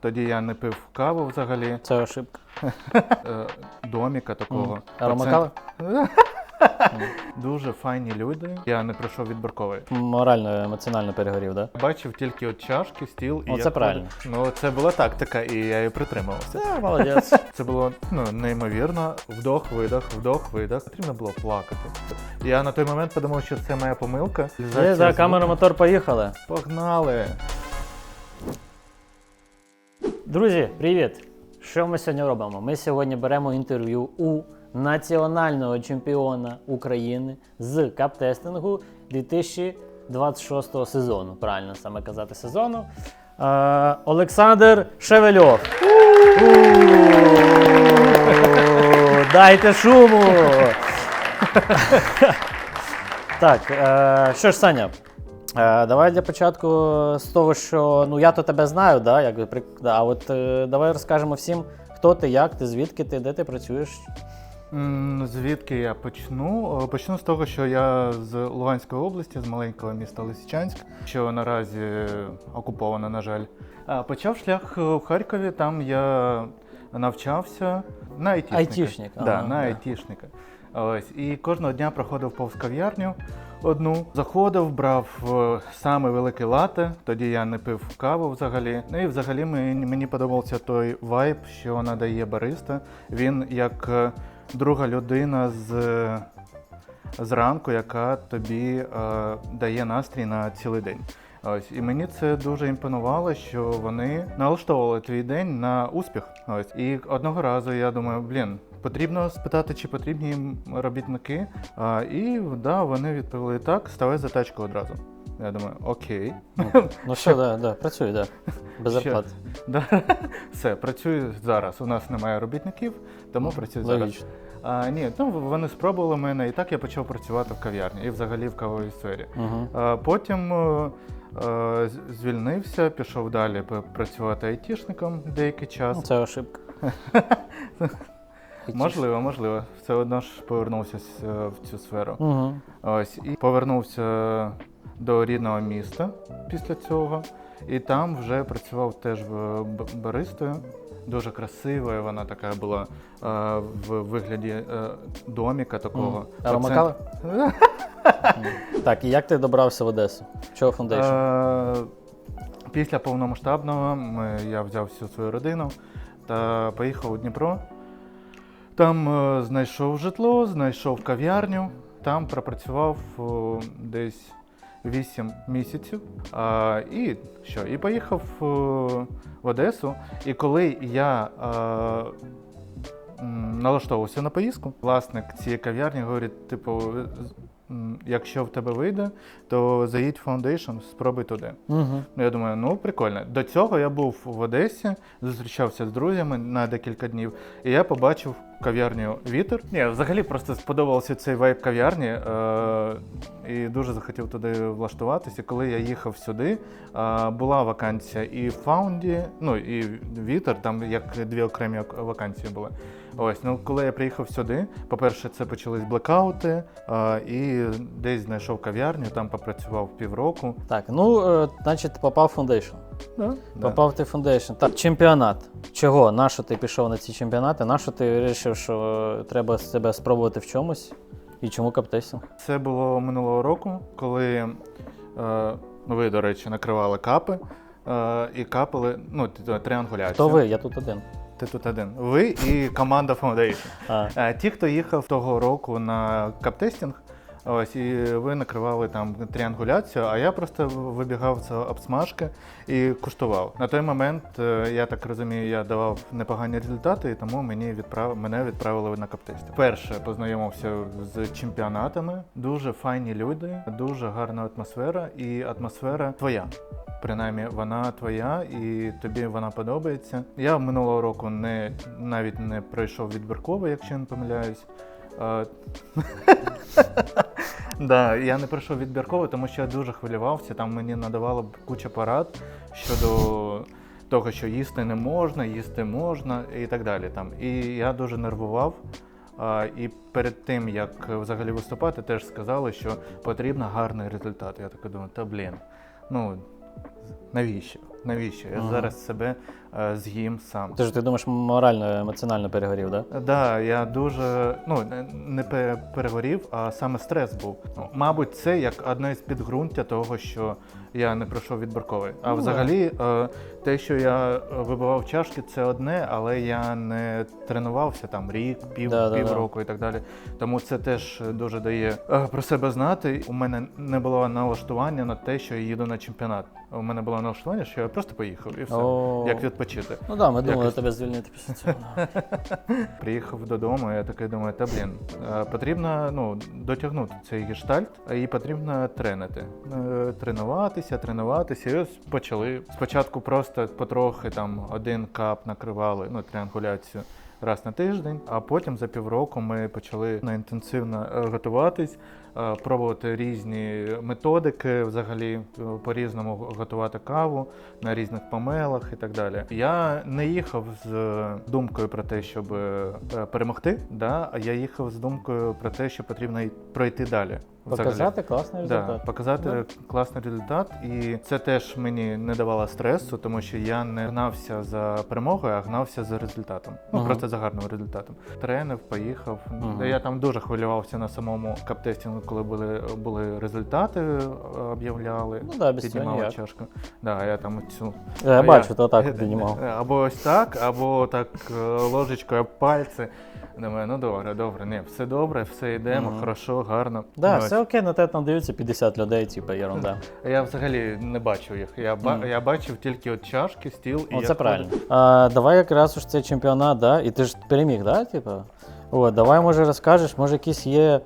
Тоді я не пив каву взагалі. Це ошибка. Е, Доміка такого. Аромакава? Дуже файні люди. Я не пройшов відбірковий. Морально, емоціонально перегорів, да? Бачив тільки от чашки, стіл і Оце як правильно. ходить. Ну це була тактика, і я її притримувався. Це молодець. Це було ну, неймовірно. Вдох, видох, вдох, видох. Потрібно було плакати. Я на той момент подумав, що це моя помилка. Є, за камера, мотор, поїхали. Погнали. Друзі, привіт! Що ми сьогодні робимо? Ми сьогодні беремо інтерв'ю у національного чемпіона України з каптестингу 2026 сезону. Правильно саме казати сезону. Е, Олександр Шевельов. Дайте шуму! Так, е, що ж, Саня, давай для початку з того, що ну я то тебе знаю, да, як, при- да, а от е, давай розкажемо всім, хто ти, як ти, звідки ти, де ти працюєш. Звідки я почну? Е, Почну з того, що я з Луганської області, з маленького міста Лисичанськ, що наразі окуповано, на жаль. Почав шлях в Харкові, там я навчався на айтішника. Айтішник, Да, ага, на да. айтішника. Ось. І кожного дня проходив повз кав'ярню одну, заходив, брав е, саме велике лате. Тоді я не пив каву взагалі. Ну і взагалі мені, подобався той вайб, що надає бариста. Він як е, друга людина з. е, Зранку, яка тобі е, дає настрій на цілий день. Ось і мені це дуже імпонувало, що вони налаштовували твій день на успіх. Ось і одного разу я думаю, блін, потрібно спитати, чи потрібні їм робітники. А, і да, вони відповіли так, ставай за тачку одразу. Я думаю, окей. Ну що, да, да, працюй, да. Без Ще. зарплати. Да. Все, працюю зараз. У нас немає робітників, тому працюю зараз. А, ні, ну вони спробували мене, і так я почав працювати в кав'ярні і взагалі в кавовій сфері. Угу. А Потім е, звільнився, пішов далі працювати айтішником деякий час. Ну, це ошибка. Можливо, можливо. Все одно ж повернувся е, в цю сферу. Угу. Ось і повернувся до рідного міста після цього. І там вже працював теж в- баристою. Дуже красивою, вона така була е, в вигляді е, доміка такого. Аромакава? Так, і як ти добрався в Одесу? Чого фундейшн? Е, Після повномасштабного я взяв всю свою родину та поїхав у Дніпро. Там е, знайшов житло, знайшов кав'ярню, там пропрацював о, десь 8 місяців. А, і що? І поїхав е, в Одесу. І коли я е, налаштовувався на поїздку, власник цієї кав'ярні говорить: типу, якщо в тебе вийде, то заїдь в Foundation, спробуй туди. Угу. Я думаю, ну прикольно. До цього я був в Одесі, зустрічався з друзями на декілька днів, і я побачив кав'ярню Вітер. Ні, взагалі просто сподобався цей вайб кав'ярні е- і дуже захотів туди влаштуватися. Коли я їхав сюди, е- була вакансія і в Фаунді, ну і Вітер, там як дві окремі вакансії були. Ось, ну коли я приїхав сюди, по-перше, це почались блекаути, е- і десь знайшов кав'ярню, там попрацював півроку. Так, ну, е, значить, попав в фундейшн. Да, Попав ти в фундейшн. Так, чемпіонат. Чого? Нащо ти пішов на ці чемпіонати? Нащо ти вирішив, що е, треба себе спробувати в чомусь? І чому каптестинг? Це було минулого року, коли е, ви, до речі, накривали капи е, і капали ну, тріангуляцію. Хто ви? Я тут один. Ти тут один. Ви і команда Foundation. А, Е, Ті, хто їхав того року на каптестінг, ось і ви накривали там тріангуляцію, а я просто вибігав з обсмажки і куштував. На той момент, е, я так розумію, я давав непогані результати, і тому мені відправ... мене відправили на каптестінг. Перше познайомився з чемпіонатами. Дуже файні люди, дуже гарна атмосфера, і атмосфера твоя. Принаймні, вона твоя і тобі вона подобається. Я минулого року не навіть не пройшов відбірковий, якщо я не помиляюсь. Да, я не пройшов відбірковий, тому що я дуже хвилювався. Там мені надавало куча порад щодо того, що їсти не можна, їсти можна і так далі. Там. І я дуже нервував. А, і перед тим, як взагалі виступати, теж сказали, що потрібно гарний результат. Я так думаю, та блін, ну навіщо? Навіщо? Я Ага. зараз себе з'їм сам. Ти ж ти думаєш, морально, емоціонально перегорів, да? Так, да, я дуже ну не- перегорів, а саме стрес був. Ну, Мабуть, це як одне з підґрунтя того, що я не пройшов відбірковий. А Ну, взагалі, е, те, що я е, вибивав чашки, це одне, але я не тренувався там рік, пів, Да, да, півроку і так далі. Тому це теж дуже дає е, про себе знати. У мене не було налаштування на те, що я їду на чемпіонат. У мене було налаштування, що я просто поїхав і все. О. Як відпочити. Ну да, ми думали Якось- тебе звільнити після цього. Приїхав додому, я такий думаю, та блін, е, потрібно ну, дотягнути цей гештальт, і потрібно тренити. Е, Тренуватися, тренуватися. І ось почали. Спочатку просто потрохи там один кап накривали, ну, тріангуляцію. Раз на тиждень, а потім за півроку ми почали на інтенсивно е, готуватись, пробувати різні методики, взагалі е, по-різному готувати каву на різних помелах і так далі. Я не їхав з е, думкою про те, щоб е, перемогти, да, а я їхав з думкою про те, що потрібно пройти далі. Взагалі. Показати класний Да, результат. показати Да. класний результат, і це теж мені не давало стресу, тому що я не гнався за перемогою, а гнався за результатом. Ну Мгм. просто за гарним результатом. Тренив, поїхав. Мгм. Я там дуже хвилювався на самому каптестінгу, коли були, були результати, е, об'являли. Ну да, піднімали чашку. Да, я там цю Я а бачу, то так піднімав. Або ось так, або так е, ложечкою об пальці. Думаю, ну добре, добре, ні, все добре, все йдемо, Мгм. хорошо, гарно. Да, все окей, на те там дивиться 50 людей, типу, ерунда. Я взагалі не бачив їх. Я, ба- Мгм. я бачив тільки от чашки, стіл і О, я це правильно. А, давай якраз уж цей чемпіонат, да? І ти ж переміг, да? Типу? От, давай, може, розкажеш, може, якісь є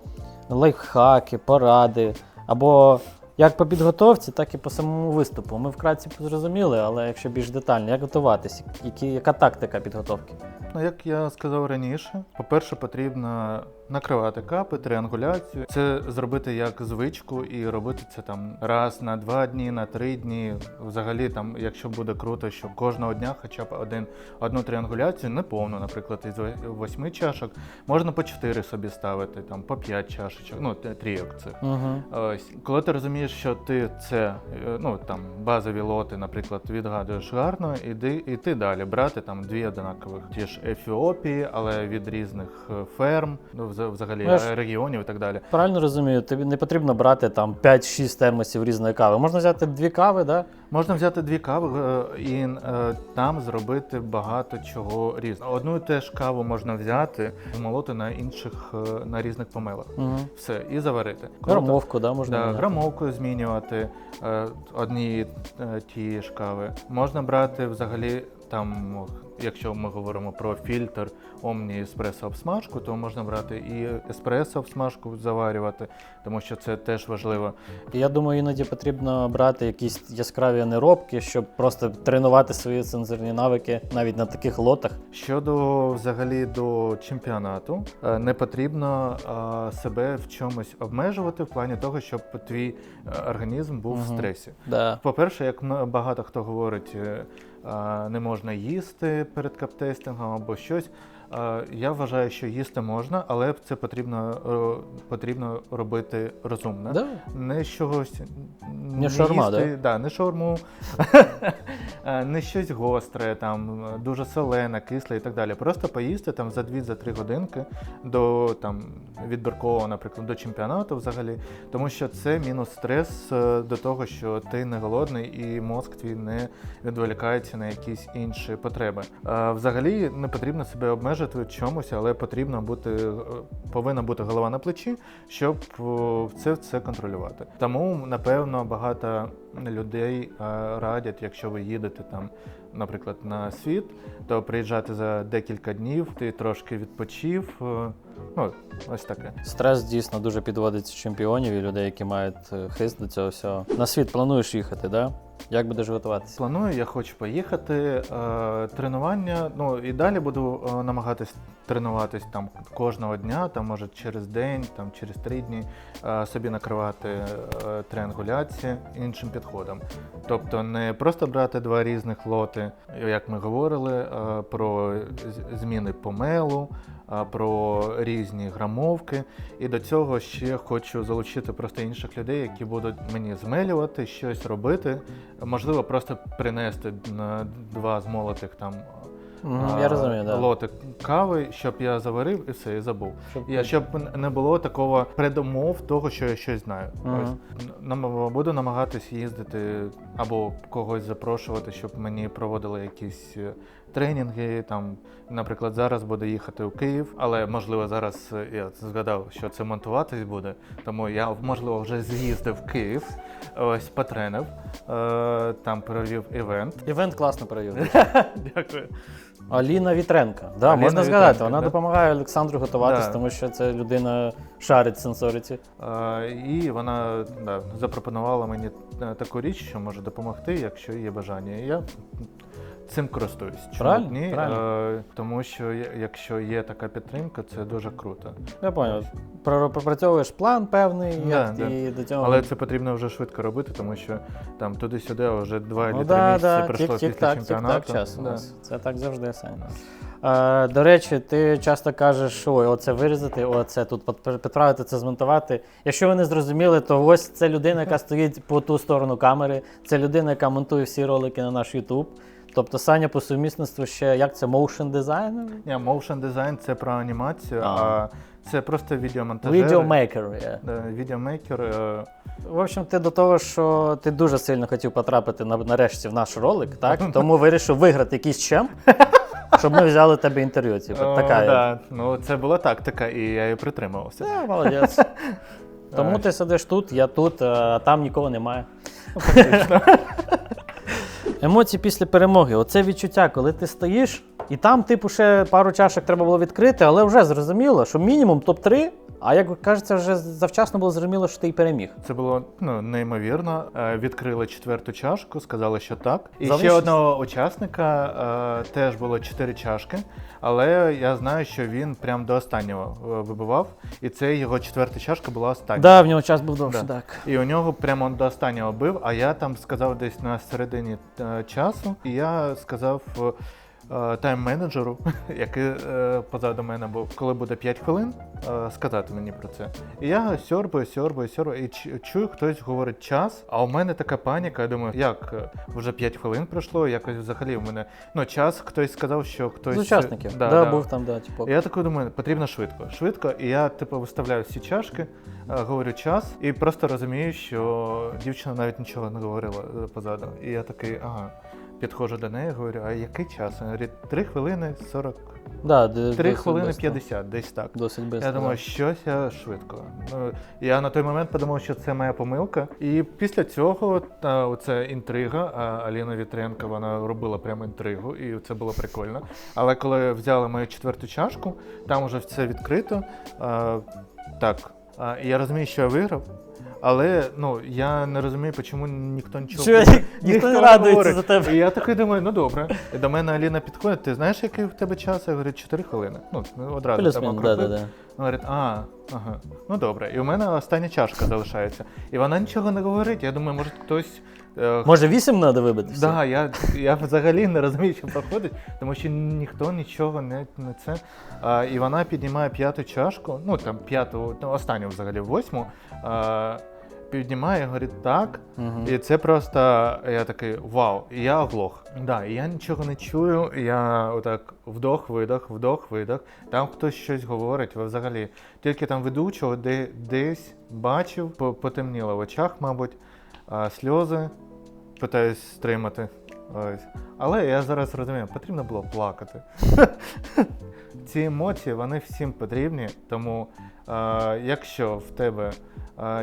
лайфхаки, поради, або як по підготовці, так і по самому виступу. Ми вкратці зрозуміли, але якщо більш детально, як готуватись, які, яка тактика підготовки? Ну, як я сказав раніше, по-перше, потрібно накривати капи, тріангуляцію. Це зробити як звичку і робити це там раз на два дні, на три дні. Взагалі, там, якщо буде круто, що кожного дня хоча б один одну тріангуляцію, не повну, наприклад, із восьми чашок, можна по чотири собі ставити, там по п'ять чашечок, ну трійок цих. Угу. Ось, коли ти розумієш, що ти це, е, ну там базові лоти, наприклад, відгадуєш гарно, іди, і ти далі брати там дві однакових. Ті ж Ефіопії, але від різних е, ферм, ну взагалі Ну, ж- е, регіонів і так далі. Правильно розумію, тобі не потрібно брати там 5-6 термосів різної кави. Можна взяти дві кави, да? Можна взяти дві кави е, і е, там зробити багато чого різного. Одну і теж каву можна взяти, змолоти на інших на різних помелах. Угу. Все, і заварити. Грамовку, да, можна. Да, грамовкою змінювати одні ті ж кави. Можна брати взагалі там, якщо ми говоримо про фільтр Omni еспресо обсмажку, то можна брати і еспресо обсмажку заварювати, тому що це теж важливо. Я думаю, іноді потрібно брати якісь яскраві аneробки, щоб просто тренувати свої сенсорні навики навіть на таких лотах. Щодо взагалі до чемпіонату, е, не потрібно е, себе в чомусь обмежувати в плані того, щоб твій е, організм був в стресі. Да. По-перше, як багато хто говорить, не можна їсти перед каптестингом або щось. Я вважаю, що їсти можна, але це потрібно, е, потрібно робити розумно. Да. Не чогось Не шаурма, їсти, да? не шаурму, е, не щось гостре, там дуже солене, кисле і так далі. Просто поїсти там за 2-3 годинки до там відбіркового, наприклад, до чемпіонату взагалі, тому що це мінус стрес е, до того, що ти не голодний і мозк твій не відволікається на якісь інші потреби. Е, Взагалі не потрібно себе обмежити в чомусь, але потрібно бути е, повинна бути голова на плечі, щоб це все контролювати. Тому напевно багато людей е, радять, якщо ви їдете там, наприклад, на світ, то приїжджати за декілька днів, ти трошки відпочив. е, Ну, ось таке. Стрес дійсно дуже підводить чемпіонів і людей, які мають е, хист до цього всього. На світ плануєш їхати, да? Як будеш готуватися? Планую, я хочу поїхати. Е, тренування. Ну і далі буду намагатись тренуватись там кожного дня, там може через день, там через три дні собі накривати триангуляції іншим підходом. Тобто не просто брати два різних лоти зробити, як ми говорили, е, про зміни помелу, е, про різні грамовки. І до цього ще хочу залучити просто інших людей, які будуть мені змелювати, щось робити. Можливо, просто принести два змолотих там. Мгм, Я розумію, да. лоти кави, щоб я заварив і все, і забув. Щоб- Я, щоб не було такого предумов того, що я щось знаю. Мгм. Ось нам буду намагатись їздити або когось запрошувати, щоб мені проводили якісь е, тренінги. Там, наприклад, зараз буду їхати у Київ, але можливо зараз е, я згадав, що це монтуватись буде. Тому я можливо вже з'їздив в Київ, ось потренив, е, там провів івент. Івент класно провів. Дякую. Аліна Вітренка. Да, Аліна можна згадати, вона да. допомагає Олександру готуватись, Да. тому що це людина шарить в сенсориці. Е, І вона да, запропонувала мені е, таку річ, що може допомогти, якщо є бажання. І я цим користуюсь. Чому Правильно, ні? правильно. Е, Тому що якщо є така підтримка, це дуже круто. Я поняв. Пропрацьовуєш план певний, Да, як да. і до цього. Але це потрібно вже швидко робити, тому що там туди-сюди вже два ну, да, місяці да, пройшло після так, тік-так чемпіонату. час у нас. Це так завжди Саня. Е, до речі, ти часто кажеш, ой, оце вирізати, оце тут під- підправити, це змонтувати. Якщо ви не зрозуміли, то ось це людина, яка стоїть по ту сторону камери, це людина, яка монтує всі ролики на наш YouTube. Тобто Саня по сумісництву ще як це motion дизайнер? Ні, motion дизайн це про анімацію, А. а це просто відеомонтажер. Відеомейкер. Да, Відеомейкер. е, В общем, ти до того, що ти дуже сильно хотів потрапити на, нарешті в наш ролик, так? Тому вирішив виграти якийсь чем, щоб ми взяли тебе інтерв'ю. Типу, така. да. Ну, це була тактика, і я її притримувався. Та, молодець. Тому ти сидиш тут, я тут, а там нікого немає. Емоції після перемоги. Оце відчуття, коли ти стоїш, і там, типу, ще пару чашок треба було відкрити, але вже зрозуміло, що мінімум топ-3, а як кажеться, вже завчасно було зрозуміло, що ти і переміг. Це було ну, неймовірно. Е, Відкрили четверту чашку, сказали, що так. І ще одного учасника е, теж було чотири чашки, але я знаю, що він прям до останнього е, вибивав, і це його четверта чашка була остання. Да, в нього час був довше, Да. так. І у нього прямо до останнього бив, а я там сказав десь на середині е, часу, і я сказав е, тайм-менеджеру, який е, позаду мене був, коли буде 5 хвилин, е, сказати мені про це. І я сьорбаю, сьорбаю, сьорбаю, і чую, хтось говорить час, а у мене така паніка. Я думаю, як е, вже 5 хвилин пройшло, якось взагалі в мене ну час, хтось сказав, що хтось З учасників. Да, Да, да. був там, да, типу. І Я такий думаю, потрібно швидко. Швидко, і я типу виставляю всі чашки, е, говорю час, і просто розумію, що дівчина навіть нічого не говорила е, позаду. І я такий, ага, підходжу до неї, говорю, а який час? Вона говорить, 3 хвилини 40, Да, д- 3 хвилини бистро. 50, десь так. Досить бистро. Я думаю, щось я швидко. Ну, я на той момент подумав, що це моя помилка. І після цього та, оця інтрига, а Аліна Вітренко вона робила прямо інтригу, і це було прикольно. Але коли взяли мою четверту чашку, там вже все відкрито. А, так, а, я розумію, що я виграв. Але ну я не розумію, чому ніхто нічого Що, ні- ніхто не радується говорить. за тебе. І я такий думаю, ну добре. І до мене Аліна підходить, ти знаєш, який в тебе час? Я говорю, 4 хвилини. Ну, одразу там Плюс-мінус, да, округлив. да, да. Вона говорить, а, ага, ну добре. І у мене остання чашка залишається. І вона нічого не говорить. Я думаю, може хтось. е, Може, вісім треба вибити? всі? Да, я, я взагалі не розумію, що проходить, тому що ніхто нічого не, не це. А, і вона піднімає п'яту чашку, ну там п'яту, ну, останню взагалі восьму. А, піднімає, говорить так. Мгм. І це просто я такий вау, і я оглох. Да, і я нічого не чую. Я отак вдох, видох, вдох, видох. Там хтось щось говорить, ви взагалі. Тільки там ведучого де, десь бачив, потемніло в очах, мабуть, сльози питаюсь стримати. Ось. Але я зараз розумію, потрібно було плакати. Ці емоції вони всім потрібні, тому якщо в тебе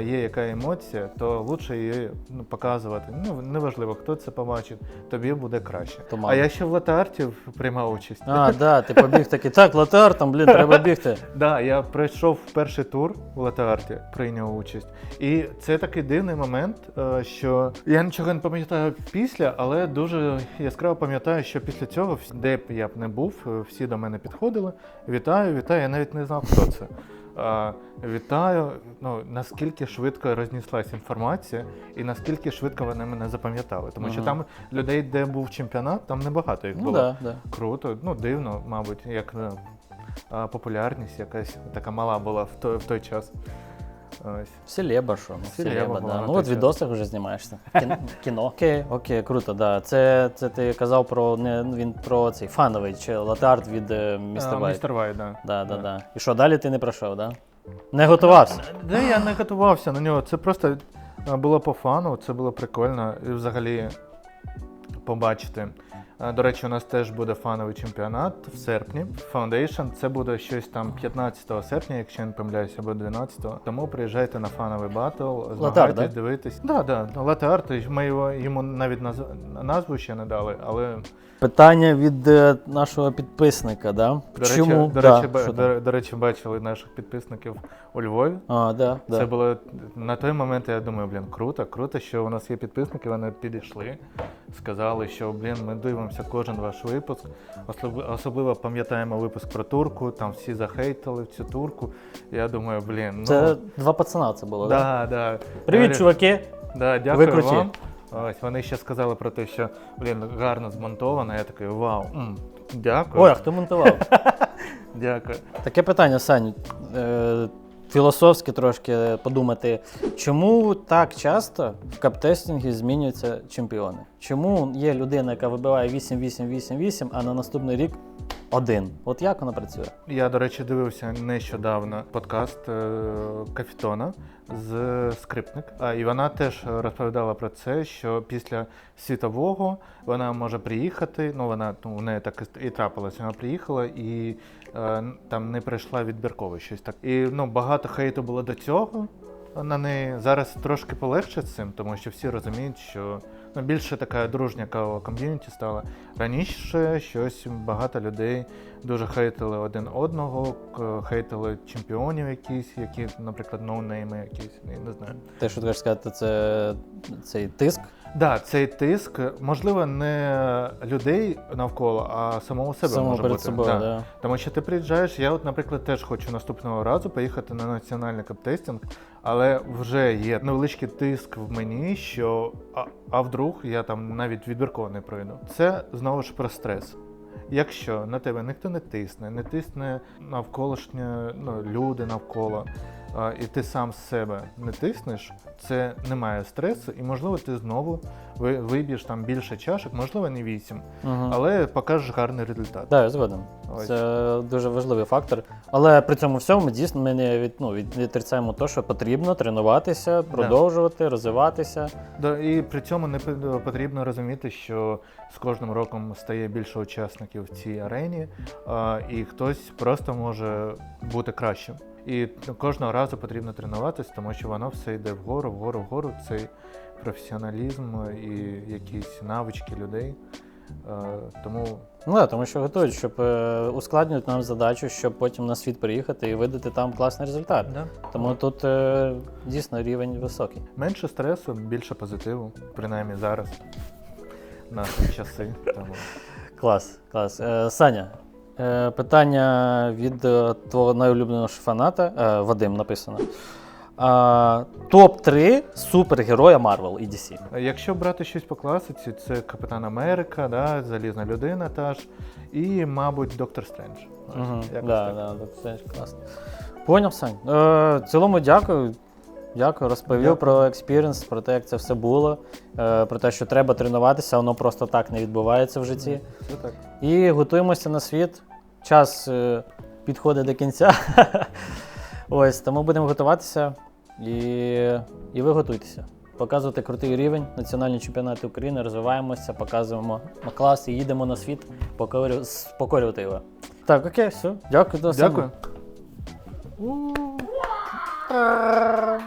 є яка емоція, то краще її ну, показувати. Ну, неважливо, хто це побачить, тобі буде краще. Туман. А я ще в латарті приймав участь. А, да, ти побіг такий. Так, латар, там, блін, треба бігти. Да, я пройшов перший тур в латеарті, прийняв участь. І це такий дивний момент, е, що я нічого не пам'ятаю після, але дуже яскраво пам'ятаю, що після цього, де б я б не був, е, всі до мене підходили. Вітаю, вітаю. Я навіть не знав, хто це. Вітаю. Ну, наскільки швидко рознеслась інформація, і наскільки швидко вони мене запам'ятали. Тому що там людей, де був чемпіонат, там небагато їх Ну було. да, да. Круто, ну дивно, мабуть, як е, популярність якась така мала була в той, в той час. Ось. Селеба, що? Ну, Селеба селеба, да. Ну от в відосах вже знімаєшся. Кіно. кіно. Окей, окей, круто, да. Це, це ти казав про не він про цей фановий чи латарт від е, Містер Вайт. Містер Вайт, да. Да, да, да. І що, далі ти не пройшов, да? Не готувався. Де я не готувався на нього. Це просто е, було по фану, це було прикольно. І взагалі побачити. До речі, у нас теж буде фановий чемпіонат в серпні. Foundation. Це буде щось там 15 серпня, якщо я не помиляюся, або 12. Тому приїжджайте на фановий батл, змагайтесь, да? дивитесь. Да, да, Латеарт. Ми його йому навіть наз- назву ще не дали, але Питання від е, нашого підписника, да? до речі, Чому? до, речі, що там? до, до речі, бачили наших підписників у Львові. А, да, да. Це було на той момент. Я думаю, блін, круто, круто, що у нас є підписники. Вони підійшли, сказали, що блін, ми дивимося кожен ваш випуск. Особливо, пам'ятаємо випуск про турку. Там всі захейтили цю турку. Я думаю, блін, ну Це два пацана це було, да? да, да. Привіт, Говорю, чуваки! Да, дякую Ви круті. вам. Ось вони ще сказали про те, що блін, гарно змонтовано. Я такий вау. м, Дякую. Ой, а хто монтував? Дякую. Таке питання, Сань. Філософськи трошки подумати, чому так часто в каптестінгі змінюються чемпіони? Чому є людина, яка вибиває 8-8-8-8, а на наступний рік один? От як вона працює? Я, до речі, дивився нещодавно подкаст е, Кафітона з скрипник. А, і вона теж розповідала про це, що після світового вона може приїхати. Ну, вона ну, у неї так і- і трапилося. Вона приїхала і е, там не прийшла відбірково щось так. І ну, багато хейту було до цього. На неї зараз трошки полегше цим, тому що всі розуміють, що ну, більше така дружня кава ком'юніті стала. Раніше щось багато людей дуже хейтили один одного, хейтили чемпіонів якісь, які, наприклад, ноунейми якісь, не знаю. Те, що ти хочеш сказати, це цей тиск. Да, цей тиск, можливо, не людей навколо, а самого себе самого може перед бути. собою. Да. Да. Тому що ти приїжджаєш, я, от, наприклад, теж хочу наступного разу поїхати на національний каптестінг, але вже є невеличкий тиск в мені, що а, а вдруг я там навіть відбірково не пройду. Це знову ж про стрес. Якщо на тебе ніхто не тисне, не тисне навколишні ну, люди навколо, і ти сам з себе не тиснеш, це немає стресу, і можливо ти знову виб'єш там більше чашок, можливо, не вісім, Угу. але покажеш гарний результат. Так, я згоден. Ось. Це дуже важливий фактор. Але при цьому всьому ми дійсно ми не від, ну, від, відрицаємо те, що потрібно тренуватися, продовжувати, розвиватися. Да, і при цьому не потрібно розуміти, що з кожним роком стає більше учасників в цій арені, а, і хтось просто може бути кращим. І кожного разу потрібно тренуватись, тому що воно все йде вгору, вгору, вгору. Цей професіоналізм і якісь навички людей. А, Тому Ну так, тому що готують, щоб е, ускладнюють нам задачу, щоб потім на світ приїхати і видати там класний результат. да. Тому тут е, дійсно рівень високий. менше стресу, більше позитиву, принаймні зараз, наші часи. Тому. Клас, клас. Е, Саня, е, питання від е, твого найулюбленого фаната, е, Вадим написано. Топ-3 супергероя Marvel і DC. Якщо брати щось по класиці, це Капітан Америка, да, Залізна людина та ж, і, мабуть, Доктор Стрендж. Угу. Якось Да, да, це ж класно. Поняв, Сань. Е, в цілому дякую. Дякую, розповів Дякую. про експіріенс, про те, як це все було, е, про те, що треба тренуватися, воно просто так не відбувається в житті. Це так. І готуємося на світ. Час е, підходить до кінця. Ось, тому будемо готуватися і, і ви готуйтеся. Показувати крутий рівень, національні чемпіонати України, розвиваємося, показуємо на клас і їдемо на світ покорю- покорювати його. Так, окей, все. Дякую, до Дякую. Дякую.